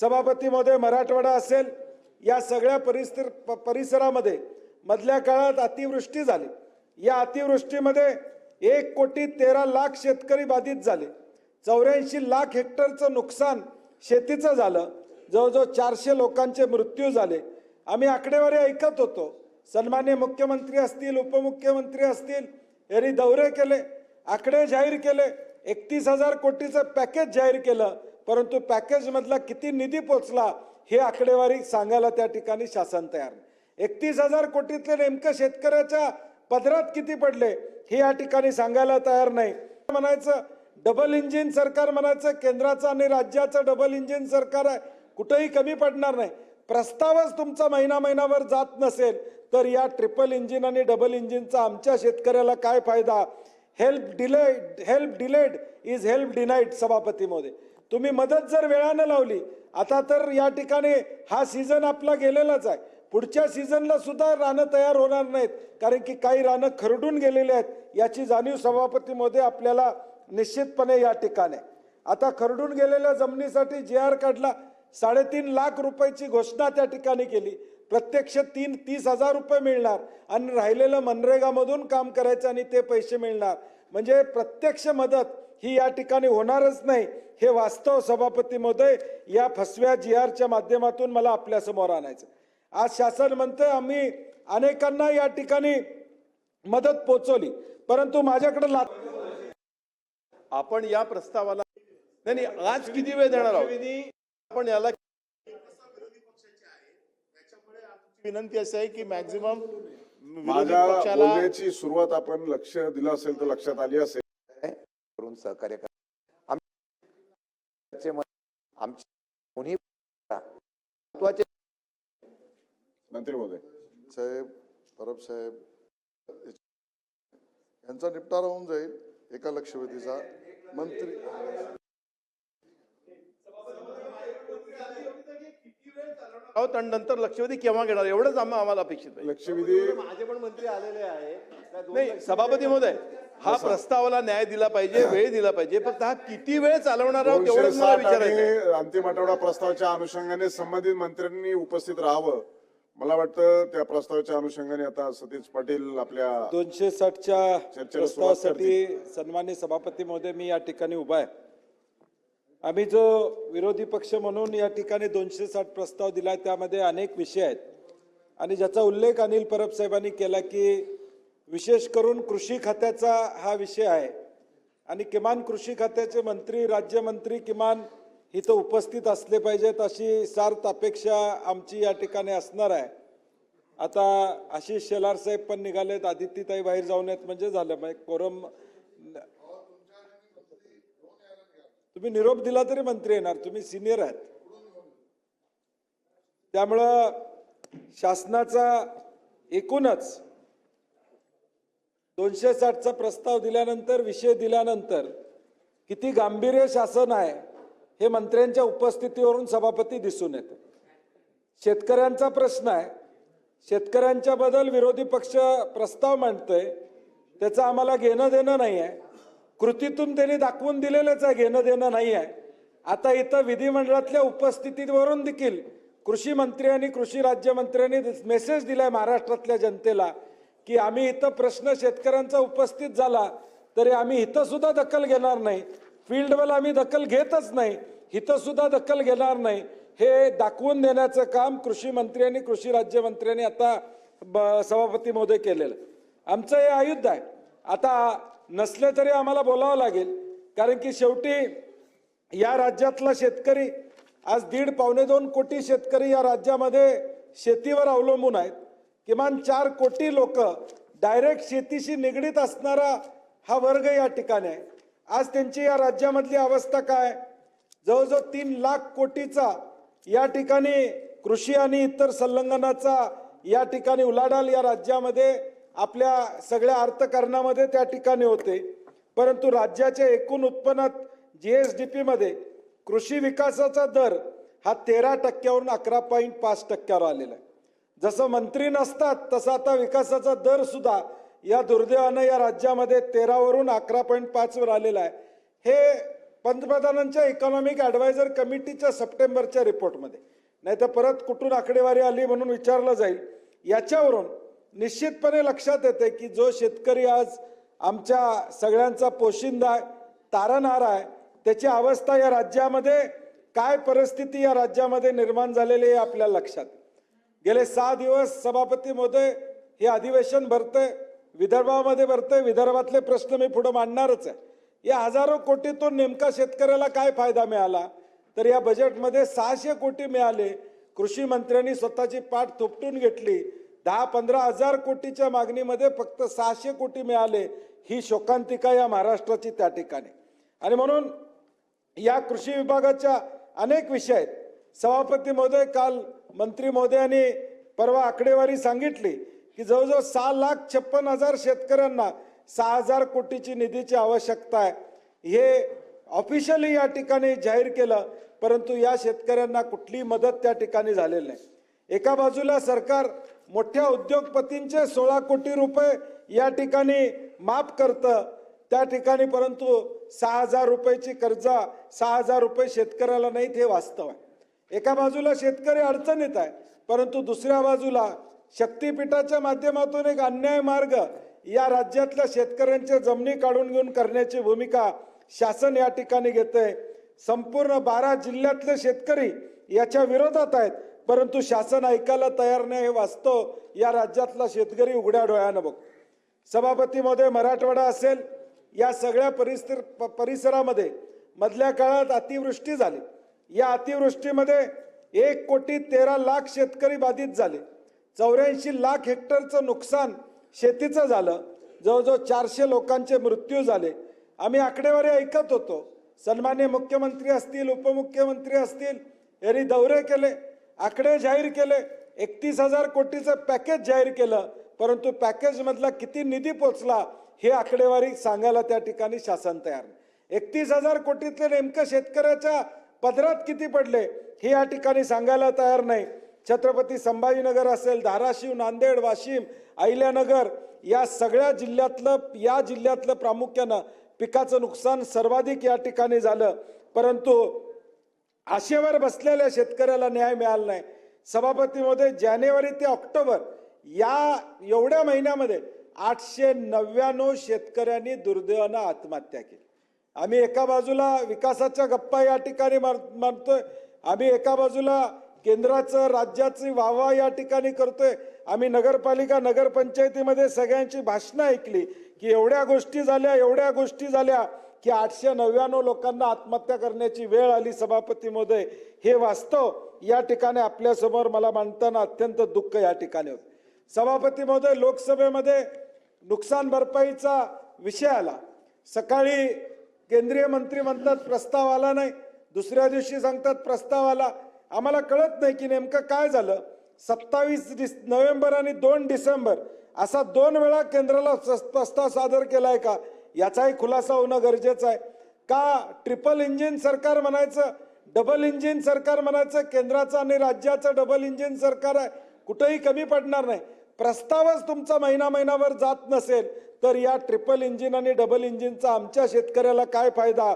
सभापती महोदय मराठवाडा असेल या सगळ्या परिस्थिर प- परिसरामध्ये मधल्या काळात अतिवृष्टी झाली. या अतिवृष्टीमध्ये एक कोटी तेरा लाख शेतकरी बाधित झाले. चौऱ्याऐंशी लाख हेक्टरचं नुकसान शेतीचं झालं. जवळजवळ चारशे लोकांचे मृत्यू झाले. आम्ही आकडेवारी ऐकत होतो. सन्मान्य मुख्यमंत्री असतील उपमुख्यमंत्री असतील यांनी दौरे केले आकडे जाहीर केले. एकतीस हजार कोटीचं पॅकेज जाहीर केलं. परंतु पॅकेजमधला किती निधी पोचला हे आकडेवारी सांगायला त्या ठिकाणी शासन तयार नाही. एकतीस हजार कोटीतले नेमकं शेतकऱ्याच्या पदरात किती पडले हे या ठिकाणी सांगायला तयार नाही. म्हणायचं डबल इंजिन सरकार म्हणायचं केंद्राचं आणि राज्याचं डबल इंजिन सरकार आहे कुठंही कमी पडणार नाही. प्रस्तावच तुमचा महिना महिनाभर जात नसेल तर या ट्रिपल इंजिन आणि डबल इंजिनचा आमच्या शेतकऱ्याला काय फायदा? Help delayed help delayed is help denied सभापती मोदी. तुम्ही मदत जर वेळानं लावली आता तर या ठिकाणी हा सीझन आपला गेलेलाच आहे. पुढच्या सीझनला सुद्धा रानं तयार होणार नाहीत कारण की काही रानं खरडून गेलेली आहेत. याची जाणीव सभापती मोदी आपल्याला निश्चितपणे या ठिकाणी. आता खरडून गेलेल्या जमिनीसाठी जे आर काढला साडेतीन लाख रुपयाची घोषणा त्या ठिकाणी केली. प्रत्यक्ष तीन तीस हजार रुपये मिळणार. आणि राहिलेलं मनरेगामधून काम करायचं आणि ते पैसे मिळणार. म्हणजे प्रत्यक्ष मदत ही या ठिकाणी होणारच नाही. हे वास्तव सभापती महोदय या फसव्या जी आरच्या माध्यमातून मला आपल्यासमोर आणायचं. आज शासन म्हणतंय आम्ही अनेकांना या ठिकाणी मदत पोचवली परंतु माझ्याकडे ला आपण या प्रस्तावाला नाही नाही आज किती वेळ देणार आहोत? आपण याला विनंती अशी आहे की मॅक्झिमम माझ्या बोलण्याची सुरुवात आपण लक्ष दिलं असेल तर लक्षात आली असेल. करून सहकार्य आमचे महत्त्वाचे मंत्री महोदय. साहेब परब साहेब यांचा निपटारा होऊन जाईल एका लक्षवेधीचा मंत्री आहोत आणि नंतर लक्षवेधी केव्हा घेणार? एवढंच आम्हा- आम्हाला अपेक्षित आहे. लक्षवेधी माझे पण मंत्री आलेले आहे. नाही सभापती महोदय हा प्रस्तावाला न्याय दिला पाहिजे वेळ दिला पाहिजे फक्त हा किती वेळ चालवणार आहोत तेवढंच मला विचारायचं अंतिम आठवडा प्रस्तावाच्या अनुषंगाने संबंधित मंत्र्यांनी उपस्थित राहावं. मला वाटतं त्या प्रस्तावाच्या अनुषंगाने आता सतीश पाटील आपल्या दोनशे साठच्या प्रस्तावासाठी सन्मान्य सभापती महोदय मी या ठिकाणी उभा आहे. आम्ही जो विरोधी पक्ष म्हणून या ठिकाणी दोनशे साठ प्रस्ताव दिला त्यामध्ये अनेक विषय आहेत. आणि ज्याचा उल्लेख अनिल परब साहेबांनी केला की विशेष करून कृषी खात्याचा हा विषय आहे. आणि किमान कृषी खात्याचे मंत्री राज्यमंत्री किमान इथं उपस्थित असले पाहिजेत अशी सार्थ अपेक्षा आमची या ठिकाणी असणार आहे. आता आशिष शेलार साहेब पण निघालेत आदित्यताई बाहेर जाऊन आहेत म्हणजे झालं. मग कोरम तुम्ही निरोप दिला तरी मंत्री येणार तुम्ही सिनियर आहात. त्यामुळं शासनाचा एकूणच दोनशे साठचा प्रस्ताव दिल्यानंतर विषय दिल्यानंतर किती गांभीर्य शासन आहे हे मंत्र्यांच्या उपस्थितीवरून सभापती दिसून येत. शेतकऱ्यांचा प्रश्न आहे शेतकऱ्यांच्या बदल विरोधी पक्ष प्रस्ताव मांडतोय त्याचं आम्हाला घेणं देणं नाही आहे कृतीतून त्यांनी दाखवून दिलेलंच आहे घेणं देणं नाही आहे. आता इथं विधिमंडळातल्या उपस्थितीवरून देखील कृषी मंत्री आणि कृषी राज्यमंत्र्यांनी मेसेज दिलाय महाराष्ट्रातल्या जनतेला की आम्ही इथं प्रश्न शेतकऱ्यांचा उपस्थित झाला तरी आम्ही इथं सुद्धा दखल घेणार नाही. फील्डवर आम्ही दखल घेतच नाही. इथं सुद्धा दखल घेणार नाही. हे दाखवून देण्याचं काम कृषी मंत्री आणि कृषी राज्यमंत्र्यांनी आता ब- सभापती महोदय केलेलं आमचं हे आयुध आहे. आता नसले तरी आम्हाला बोलावं लागेल. कारण की शेवटी या राज्यातला शेतकरी आज दीड पावणे दोन कोटी शेतकरी या राज्यामध्ये शेतीवर अवलंबून आहेत. किमान चार कोटी लोक डायरेक्ट शेतीशी निगडीत असणारा हा वर्ग या ठिकाणी आहे. आज त्यांची या राज्यामधली अवस्था काय? जवळजवळ तीन लाख कोटीचा या ठिकाणी कृषी आणि इतर संलग्नाचा या ठिकाणी उलाढाल या राज्यामध्ये आपल्या सगळ्या अर्थकारणामध्ये त्या ठिकाणी होते. परंतु राज्याच्या एकूण उत्पन्नात जी एस डी पीमध्ये कृषी विकासाचा दर हा तेरा टक्क्यावरून अकरा पॉईंट पाच टक्क्यावर आलेला आहे. जसं मंत्री नसतात तसा आता विकासाचा दर सुद्धा या दुर्दैवानं या राज्यामध्ये तेरावरून अकरा पॉईंट पाचवर आलेला आहे. हे पंतप्रधानांच्या इकॉनॉमिक ॲडवायझर कमिटीच्या सप्टेंबरच्या रिपोर्टमध्ये नाही तर परत कुठून आकडेवारी आली म्हणून विचारलं जाईल. याच्यावरून निश्चितपणे लक्षात येते की जो शेतकरी आज आमच्या सगळ्यांचा पोशिंदा आहे तारणहार आहे त्याची अवस्था या राज्यामध्ये काय परिस्थिती या राज्यामध्ये निर्माण झालेली आहे आपल्या लक्षात गेले सहा दिवस सभापती महोदय हे अधिवेशन भरतंय विदर्भामध्ये भरतंय विदर्भातले प्रश्न मी पुढे मांडणारच आहे. या हजारो कोटीतून नेमका शेतकऱ्याला काय फायदा मिळाला? तर या बजेटमध्ये सहाशे कोटी मिळाले. कृषी मंत्र्यांनी स्वतःची पाठ थोपटून घेतली. दहा पंधरा हजार कोटीच्या मागणीमध्ये फक्त सहाशे कोटी मिळाले ही शोकांतिका या महाराष्ट्राची त्या ठिकाणी. आणि म्हणून या कृषी विभागाच्या अनेक विषय आहेत. सभापती महोदय काल मंत्री महोदयांनी परवा आकडेवारी सांगितली की जवळजवळ सहा लाख छप्पन हजार शेतकऱ्यांना सहा हजार कोटीची निधीची आवश्यकता आहे. हे ऑफिशियली या ठिकाणी जाहीर केलं परंतु या शेतकऱ्यांना कुठलीही मदत त्या ठिकाणी झालेली नाही. एका बाजूला सरकार मोठ्या उद्योगपतींचे सोळा कोटी रुपये या ठिकाणी माफ करतं. त्या ठिकाणी परंतु सहा हजार रुपयाची कर्जा सहा हजार रुपये शेतकऱ्याला नाहीत हे वास्तव आहे. एका बाजूला शेतकरी अडचणीत आहे परंतु दुसऱ्या बाजूला शक्तीपीठाच्या माध्यमातून एक अन्याय मार्ग या राज्यातल्या शेतकऱ्यांच्या जमिनी काढून घेऊन करण्याची भूमिका शासन या ठिकाणी घेतंय. संपूर्ण बारा जिल्ह्यातले शेतकरी याच्या विरोधात आहेत. परंतु शासन ऐकायला तयार नाही हे वास्तव या राज्यातला शेतकरी उघड्या डोळ्यानं बघ. सभापती महोदय मराठवाडा असेल या सगळ्या परिस्थिती प- परिसरामध्ये मधल्या काळात अतिवृष्टी झाली. या अतिवृष्टीमध्ये एक कोटी तेरा लाख शेतकरी बाधित झाले. चौऱ्याऐंशी लाख हेक्टरचं नुकसान शेतीचं झालं. जवळजवळ चारशे लोकांचे मृत्यू झाले. आम्ही आकडेवारी ऐकत होतो. सन्मान्य मुख्यमंत्री असतील उपमुख्यमंत्री असतील यांनी दौरे केले. आकडे जाहीर केले एकतीस हजार कोटीचं पॅकेज जाहीर केलं परंतु पॅकेजमधला किती निधी पोचला हे आकडेवारी सांगायला त्या ठिकाणी शासन तयार नाही. एकतीस हजार कोटीतले नेमकं शेतकऱ्याच्या पदरात किती पडले हे या ठिकाणी सांगायला तयार नाही. छत्रपती संभाजीनगर असेल धाराशिव नांदेड वाशिम अहिल्यानगर या सगळ्या जिल्ह्यातलं या जिल्ह्यातलं प्रामुख्यानं पिकाचं नुकसान सर्वाधिक या ठिकाणी झालं. परंतु आशेवर बसलेल्या शेतकऱ्याला न्याय मिळाला नाही. सभापतीमध्ये जानेवारी ते ऑक्टोबर या एवढ्या महिन्यामध्ये आठशे नव्याण्णव शेतकऱ्यांनी दुर्दैवानं आत्महत्या केली. आम्ही एका बाजूला विकासाच्या गप्पा या ठिकाणी मार मारतोय. आम्ही एका बाजूला केंद्राचं राज्याची वाहवा या ठिकाणी करतोय. आम्ही नगरपालिका नगरपंचायतीमध्ये सगळ्यांची भाषणं ऐकली की एवढ्या गोष्टी झाल्या एवढ्या गोष्टी झाल्या. की आठशे नव्याण्णव लोकांना आत्महत्या करण्याची वेळ आली सभापती महोदय हे वास्तव या ठिकाणी आपल्यासमोर मला मांडताना अत्यंत दुःख या ठिकाणी होत. सभापती महोदय लोकसभेमध्ये नुकसान भरपाईचा विषय आला. सकाळी केंद्रीय मंत्री म्हणतात प्रस्ताव आला नाही. दुसऱ्या दिवशी सांगतात प्रस्ताव आला. आम्हाला कळत नाही की नेमकं काय झालं. सत्तावीस डिस नोव्हेंबर आणि दोन डिसेंबर असा दोन वेळा केंद्राला प्रस्ताव सादर केलाय का? याचाही खुलासा होणं गरजेचं आहे. का ट्रिपल इंजिन सरकार म्हणायचं? डबल इंजिन सरकार म्हणायचं? केंद्राचं आणि राज्याचं डबल इंजिन सरकार आहे. कुठंही कमी पडणार नाही. प्रस्तावच तुमचा महिना महिनाभर जात नसेल तर या ट्रिपल इंजिन आणि डबल इंजिनचा आमच्या शेतकऱ्याला काय फायदा?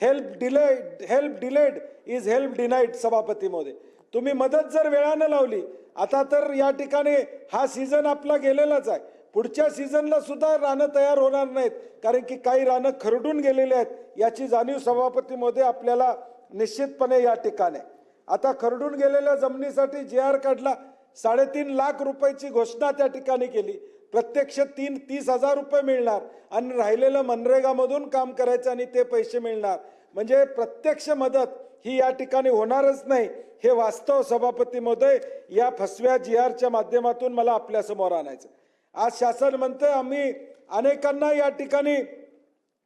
Help delayed help delayed is help denied सभापती मोदी. तुम्ही मदत जर वेळानं लावली आता तर या ठिकाणी हा सीझन आपला गेलेलाच आहे. पुढच्या सीझनला सुद्धा रानं तयार होणार नाहीत. कारण की काही रानं खरडून गेलेली आहेत. याची जाणीव सभापती मोदी आपल्याला निश्चितपणे या ठिकाणी. आता खरडून गेलेल्या जमिनीसाठी जे आर काढला. साडेतीन लाख रुपयाची घोषणा त्या ठिकाणी केली. प्रत्यक्ष तीन तीस हजार रुपये मिळणार. आणि राहिलेलं मनरेगामधून काम करायचं आणि ते पैसे मिळणार. म्हणजे प्रत्यक्ष मदत ही या ठिकाणी होणारच नाही. हे वास्तव सभापती महोदय या फसव्या जी आरच्या माध्यमातून मला आपल्यासमोर आणायचं आज शासन म्हणतंय आम्ही अनेकांना या ठिकाणी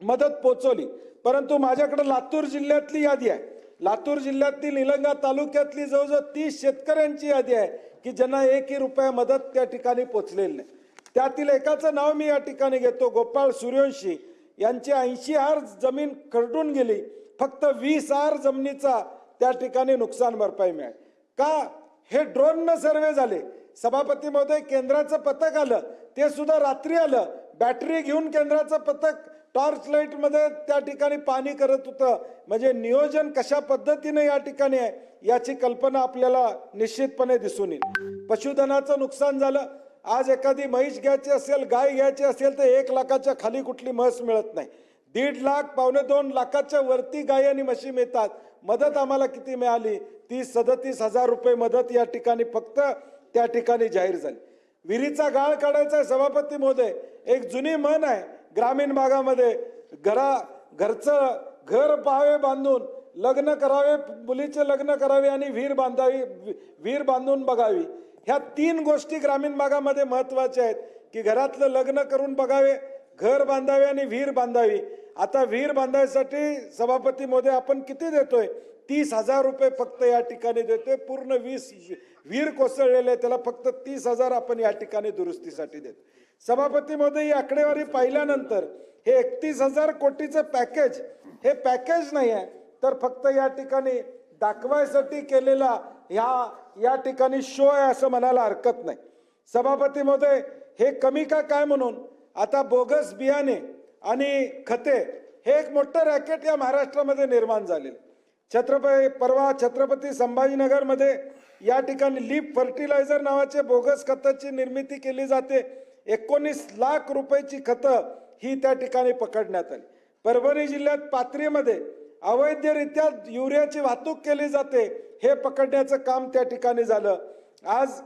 मदत पोचवली परंतु माझ्याकडे लातूर जिल्ह्यातली यादी आहे. लातूर जिल्ह्यातली निलंगा तालुक्यातली जवळजवळ तीस शेतकऱ्यांची यादी आहे की ज्यांना एकही रुपया मदत त्या ठिकाणी पोचलेली नाही. त्यातील एकाचं नाव मी या ठिकाणी घेतो गोपाळ सूर्यवंशी. यांची ऐंशी हार जमीन खरडून गेली. फक्त वीस हार जमिनीचा त्या ठिकाणी नुकसान भरपाई मिळाली. का? हे ड्रोननं सर्वे झाले. सभापती महोदय केंद्राचं पथक आलं ते सुद्धा रात्री आलं. बॅटरी घेऊन केंद्राचं पथक टॉर्च लाईटमध्ये त्या ठिकाणी पाणी करत होतं. म्हणजे नियोजन कशा पद्धतीने या ठिकाणी आहे याची कल्पना आपल्याला निश्चितपणे दिसून येईल. पशुधनाचं नुकसान झालं. आज एखादी म्हैस घ्यायची असेल गाय घ्यायची असेल तर एक लाखाच्या खाली कुठली म्हस मिळत नाही. दीड लाख पावणे दोन लाखाच्या वरती गाय आणि म्हशी मिळतात. मदत आम्हाला किती मिळाली? तीस सदतीस हजार रुपये मदत या ठिकाणी फक्त त्या ठिकाणी जाहीर झाली. विहिरीचा गाळ काढायचा आहे सभापती महोदय. एक जुनी म्हण आहे ग्रामीण भागामध्ये घरा घरचं घर पाहावे बांधून लग्न करावे मुलीचे लग्न करावे आणि विहीर बांधावी विहीर बांधून बघावी. ह्या तीन गोष्टी ग्रामीण भागामध्ये महत्त्वाच्या आहेत की घरातलं लग्न करून बघावे घर बांधावे आणि विहीर बांधावी. आता विहीर बांधायसाठी सभापती मोदी आपण किती देतोय? तीस हजार रुपये फक्त या ठिकाणी देतोय पूर्ण वीस वीर कोसळलेले आहे, त्याला फक्त तीस हजार आपण या ठिकाणी दुरुस्तीसाठी देत. सभापतीमध्ये ही आकडेवारी पाहिल्यानंतर हे एकतीस हजार कोटीचं पॅकेज हे पॅकेज नाही आहे तर फक्त या ठिकाणी दाखवायसाठी केलेला ह्या या ठिकाणी शो आहे असं म्हणायला हरकत नाही. सभापतीमध्ये हे कमी का काय म्हणून आता बोगस बियाणे आणि खते हे एक मोठं रॅकेट या महाराष्ट्रामध्ये निर्माण झालेलं छत्रपती परवा छत्रपती संभाजीनगरमध्ये या ठिकाणी लीप फर्टिलायझर नावाचे बोगस खताची निर्मिती केली जाते. एकोणीस लाख रुपयाची खतं ही त्या ठिकाणी पकडण्यात आली. परभणी जिल्ह्यात पाथरीमध्ये अवैधरित्या युरियाची वाहतूक केली जाते हे पकडण्याचं काम त्या ठिकाणी झालं. आज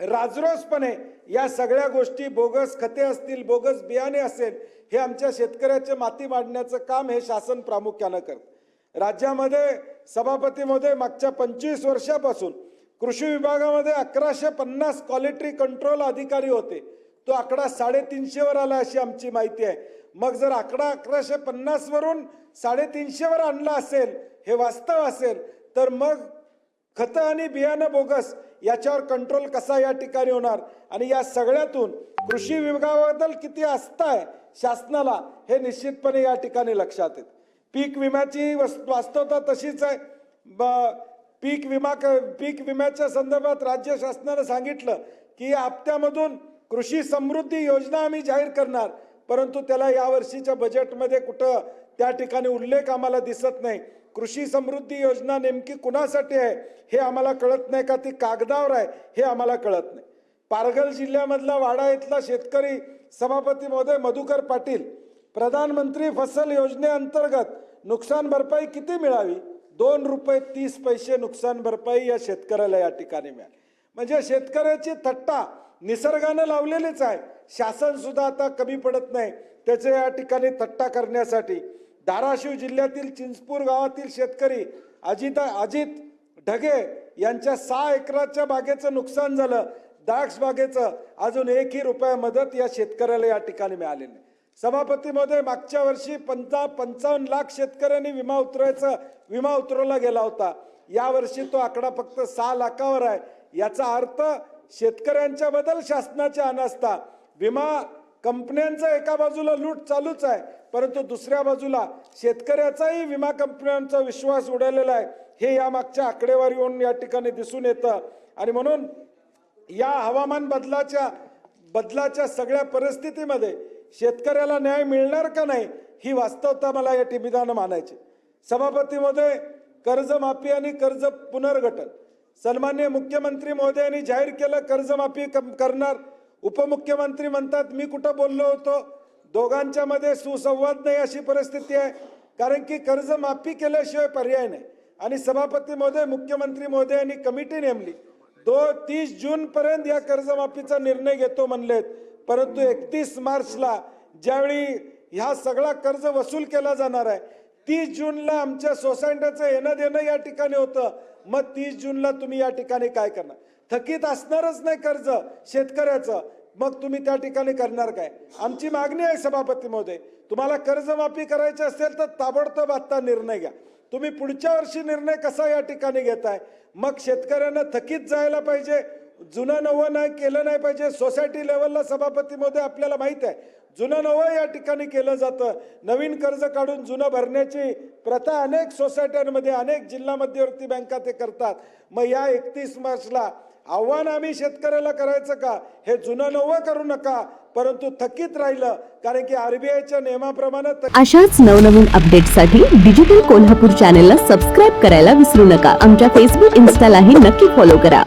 राजरोसपणे या सगळ्या गोष्टी बोगस खते असतील बोगस बियाणे असेल हे आमच्या शेतकऱ्याचे माती मांडण्याचं काम हे शासन प्रामुख्यानं करतं. राज्यामध्ये सभापतीमध्ये मागच्या पंचवीस वर्षापासून कृषी विभागामध्ये अकराशे पन्नास क्वालिटी कंट्रोल अधिकारी होते. तो आकडा साडेतीनशेवर आला अशी आमची माहिती आहे. मग जर आकडा अकराशे पन्नासवरून साडेतीनशेवर आणला असेल हे वास्तव असेल तर मग खतं आणि बियाणं बोगस याच्यावर कंट्रोल कसा या ठिकाणी होणार? आणि या सगळ्यातून कृषी विभागाबद्दल किती आस्था आहे शासनाला हे निश्चितपणे या ठिकाणी लक्षात येत. पीक विम्याची वास्तवता तशीच आहे. ब- पीक विमा क- पीक विम्याच्या संदर्भात राज्य शासनानं सांगितलं की या हप्त्यामधून कृषी समृद्धी योजना आम्ही जाहीर करणार परंतु त्याला या वर्षीच्या बजेटमध्ये कुठं त्या ठिकाणी उल्लेख आम्हाला दिसत नाही. कृषी समृद्धी योजना नेमकी कुणासाठी आहे हे आम्हाला कळत नाही का? ती कागदावर आहे हे आम्हाला कळत नाही. पारघर जिल्ह्यामधला वाडा इथला शेतकरी सभापती महोदय मधुकर पाटील प्रधानमंत्री फसल योजनेअंतर्गत नुकसान भरपाई किती मिळावी? दोन रुपये तीस पैसे नुकसान भरपाई या शेतकऱ्याला या ठिकाणी मिळाली. म्हणजे शेतकऱ्याची थट्टा निसर्गानं लावलेलीच आहे. शासन सुद्धा आता कमी पडत नाही. त्याचे या ठिकाणी थट्टा करण्यासाठी धाराशिव जिल्ह्यातील चिंचपूर गावातील शेतकरी अजित अजित ढगे यांच्या सहा एकराच्या बागेचं नुकसान झालं. द्राक्ष बागेचं अजून एकही रुपया मदत या शेतकऱ्याला या ठिकाणी मिळाली नाही. सभापतीमध्ये मागच्या वर्षी पंचा पंचावन्न लाख शेतकऱ्यांनी विमा उतरायचा विमा उतरवला गेला होता. यावर्षी तो आकडा फक्त सहा लाखावर आहे. याचा अर्थ शेतकऱ्यांच्या बद्दल शासनाच्या अनास्था. विमा कंपन्यांचं एका बाजूला लूट चालूच आहे परंतु दुसऱ्या बाजूला शेतकऱ्याचाही विमा कंपन्यांचा विश्वास उडालेला आहे. हे या मागच्या आकडेवारीवरून या ठिकाणी दिसून येतं. आणि म्हणून या हवामान बदलाच्या बदलाच्या सगळ्या परिस्थितीमध्ये शेतकऱ्याला न्याय मिळणार का नाही ही वास्तवता मला या टिमिदानं मानायची. सभापतीमध्ये कर्जमाफी आणि कर्ज पुनर्गठन. सन्मान्य मुख्यमंत्री महोदयांनी जाहीर केलं कर्जमाफी करणार. उपमुख्यमंत्री म्हणतात मी कुठं बोललो होतो? दोघांच्या मध्ये सुसंवाद नाही अशी परिस्थिती आहे. कारण की कर्जमाफी केल्याशिवाय पर्याय नाही. आणि सभापती महोदय मुख्यमंत्री महोदयांनी कमिटी नेमली. दो तीस जून पर्यंत या कर्जमाफीचा निर्णय घेतो म्हणलेत. परंतु एकतीस मार्चला ज्यावेळी ह्या सगळा कर्ज वसूल केला जाणार आहे तीस जूनला आमच्या सोसायट्याचं येणं देणं या ठिकाणी होतं. मग तीस जूनला तुम्ही या ठिकाणी काय करणार? थकीत असणारच नाही कर्ज शेतकऱ्याचं. मग तुम्ही त्या ठिकाणी करणार काय? आमची मागणी आहे सभापती महोदय तुम्हाला कर्जमाफी करायची असेल तर ताबडतोब आत्ता निर्णय घ्या. तुम्ही पुढच्या वर्षी निर्णय कसा या ठिकाणी घेताय? मग शेतकऱ्यांना थकीत जायला पाहिजे जुनं नवं नाही केलं नाही पाहिजे. सोसायटी लेवलला सभापतीमध्ये आपल्याला माहीत आहे. जुनं नवं या ठिकाणी केलं जातं. नवीन कर्ज काढून जुनं भरण्याची प्रथा अनेक सोसायट्यांमध्ये अनेक जिल्हा मध्यवर्ती बँका ते करतात. मग या एकतीस मार्चला आव्हान आम्ही शेतकऱ्याला करायचं का? हे जुनं नवं करू नका. परंतु थकीत राहिलं. कारण की आरबीआयच्या नियमाप्रमाणे अशाच नवनवीन अपडेटसाठी डिजिटल कोल्हापूर चॅनेलला सबस्क्राईब करायला विसरू नका. आमच्या फेसबुक इन्स्टालाही नक्की फॉलो करा.